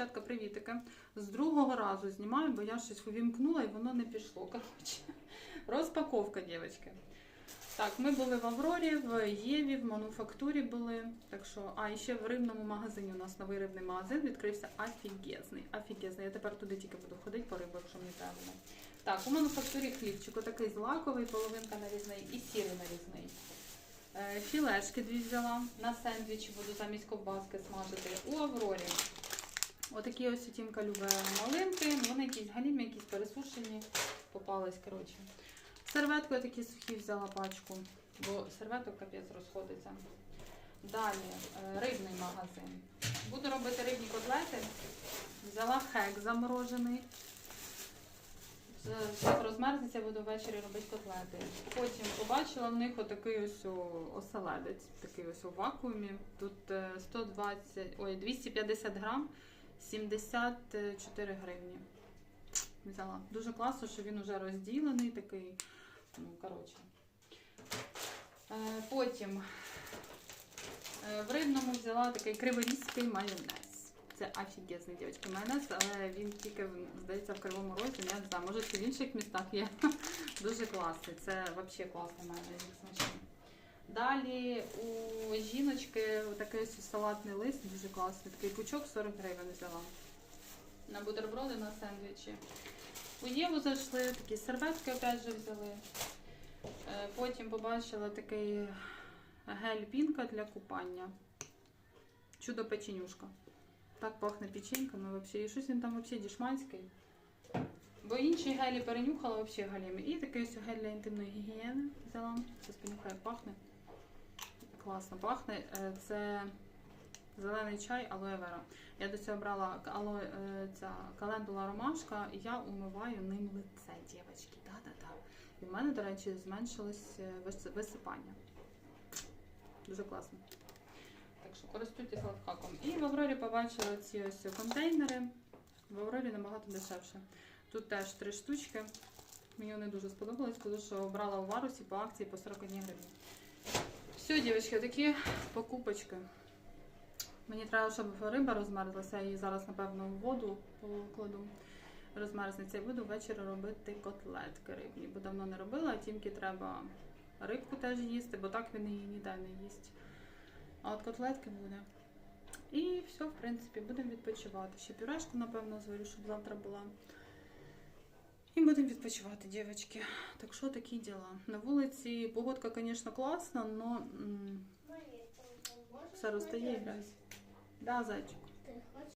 Дівчатка, привітики. З другого разу знімаю, бо я щось увімкнула і воно не пішло. Коротше, розпаковка, дівчатки. Так, ми були в Аврорі, в Єві, в мануфактурі були. Так що, а і ще в рибному магазині у нас новий рибний магазин відкрився офігезний. Офігезний. Я тепер туди тільки буду ходити по рибу, якщо мені треба. Так, у мануфактурі хлібчик, отакий злаковий, половинка нарізний і сірий нарізний. Е, Філешки дві взяла на сендвічі, буду замість ковбаски смажити. У Аврорі. Отакі ось тімка любить малинки. ну, Вони якісь галімі, якісь пересушені. Попались, коротше. Серветку я такі сухі взяла пачку, бо серветок капець розходиться. Далі е, рибний магазин. Буду робити рибні котлети. Взяла хек заморожений. Все розмерзнеться, буду ввечері робити котлети. Потім побачила в них отакий ось оселедець, такий ось у вакуумі. Тут е, 120, ой, 250 грам, 74 гривні. Взяла. Дуже класно, що він вже розділений такий. Ну, коротше. Е, Потім е, в рибному взяла такий криворізький майонез. Це офігезний, дівчатки, майонез, але він тільки, здається, в Кривому Розі, я не знаю, може ще в інших містах є. Дуже класний. Це взагалі класний майонез. Далі у жіночки такий ось салатний лист, дуже класний. Такий пучок 40 гривень взяла. На бутерброди на сендвічі. У Єву зайшли, такі серветки опять же взяли. Е, Потім побачила такий гель-пінка для купання. Чудо печенюшка. Так пахне печеньками взагалі. І щось він там взагалі дішманський. Бо інші гелі перенюхала взагалі галіми. І такий ось гель для інтимної гігієни взяла. Зараз понюхаю, пахне. Класно пахне. Е, Це зелений чай алоe вера. Я до цього брала алоe, е, ця календула ромашка, і я умиваю ним лице, дівчатки. Да-да-да. І в мене, до речі, зменшилось е, висипання. Дуже класно. Так що користуйтесь лайфхаком. І в Аврорі побачила ці ось контейнери. В Аврорі набагато дешевше. Тут теж три штучки. Мені вони дуже сподобались, тому що обрала у варусі по акції по 41 гривні. Все, дівчатки, такі покупочки. Мені треба, щоб риба розмерзлася, я її зараз, напевно, в воду покладу. Розмерзнеться і буду ввечері робити котлетки рибні. Бо давно не робила, а тільки треба рибку теж їсти, бо так він її ніде не їсть. А от котлетки буде. І все, в принципі, будемо відпочивати. Ще пюрешку, напевно, зварю, щоб завтра була. І будемо відпочивати, дівчатки. Так що такі діла. На вулиці погодка, звісно, класна, але все розстає і грязь. Да, зайчик. Ти хочеш?